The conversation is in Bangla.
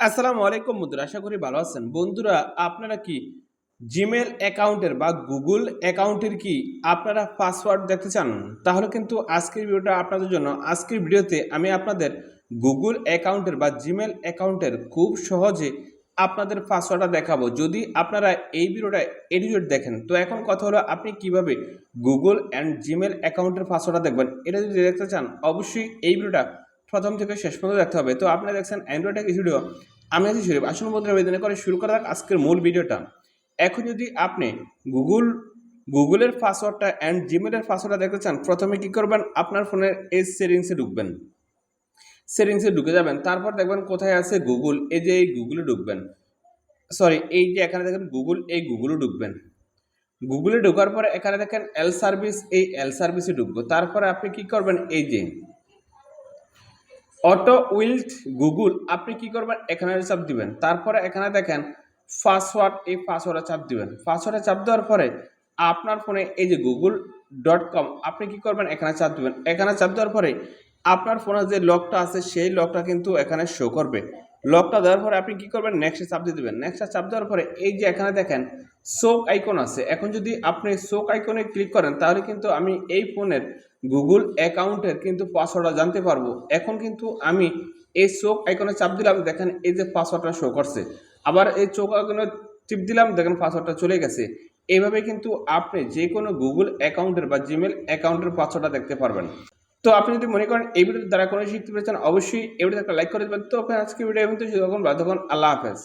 আসসালামু আলাইকুম বন্ধুরা, আশা করি ভালো আছেন। বন্ধুরা, আপনারা কি জিমেল অ্যাকাউন্টের বা গুগল অ্যাকাউন্টের কি আপনারা পাসওয়ার্ড দেখতে চান? তাহলে কিন্তু আজকের ভিডিওটা আপনাদের জন্য, আজকের ভিডিওতে আমি আপনাদের গুগল অ্যাকাউন্টের বা জিমেল অ্যাকাউন্টের খুব সহজে আপনাদের পাসওয়ার্ডটা দেখাবো। যদি আপনারা এই ভিডিওটা এডিট দেখেন, তো এখন কথা হলো আপনি কীভাবে গুগল অ্যান্ড জিমেল অ্যাকাউন্টের পাসওয়ার্ডটা দেখবেন? এটা যদি দেখতে চান, অবশ্যই এই ভিডিওটা প্রথম থেকে শেষ পর্যন্ত দেখতে হবে। তো আপনারা দেখছেন অ্যান্ড্রয়েড কিছু ভিডিও আমি আছি শরীফ আসুন বন্ধুরা বেদনা করে শুরু করা আজকের মূল ভিডিওটা। এখন যদি আপনি গুগল গুগলের পাসওয়ার্ডটা অ্যান্ড জিমেলের পাসওয়ার্ডটা দেখতে চান, প্রথমে কী করবেন? আপনার ফোনের এই সেটিংসে ঢুকবেন। সেটিংসে ঢুকে যাবেন, তারপর দেখবেন কোথায় আছে গুগল এই যে এই গুগলে ঢুকবেন। সরি এই যে এখানে দেখেন গুগল এই গুগলে ঢুকবেন। গুগলে ঢোকার পরে এখানে দেখেন এল সার্ভিস এই এল সার্ভিসে ঢুকবো। তারপরে আপনি কি করবেন? এই যে অটো উইল্ড গুগল, আপনি কি করবেন? এখানে চাপ দিবেন। তারপরে এখানে দেখেন, পাসওয়ার্ড, এই পাসওয়ার্ডে চাপ দিবেন। পাসওয়ার্ডে চাপ দেওয়ার পরে আপনার ফোনে এই যে গুগল ডট কম, আপনি কি করবেন? এখানে চাপ দিবেন। এখানে চাপ দেওয়ার পরে আপনার ফোনে যে লকটা আছে, সেই লকটা কিন্তু এখানে শো করবে। লকটা দেওয়ার পরে আপনি কি করবেন? নেক্সটে চাপ দিয়ে দেবেন। নেক্সটে চাপ দেওয়ার পরে এই যে এখানে দেখেন শোক আইকন আছে। এখন যদি আপনি শোক আইকনে ক্লিক করেন, তাহলে কিন্তু আমি এই ফোনের গুগল অ্যাকাউন্টের কিন্তু পাসওয়ার্ডটা জানতে পারব। এখন কিন্তু আমি এই শোক আইকনে চাপ দিলাম, দেখেন এই যে পাসওয়ার্ডটা শো করছে। আবার এই চোখ আইকনে টিপ দিলাম, দেখেন পাসওয়ার্ডটা চলে গেছে। এইভাবে কিন্তু আপনি যে কোনো গুগল অ্যাকাউন্টের বা জিমেল অ্যাকাউন্টের পাসওয়ার্ডটা দেখতে পারবেন। তো আপনি যদি মনে করেন এই ভিডিওর দ্বারা কোনো শিখতে পেরেছেন, অবশ্যই এই ভিডিওতে একটা লাইক করে দেবেন। তো আজকে ভিডিও এবং তো তখন আল্লাহ হাফেজ।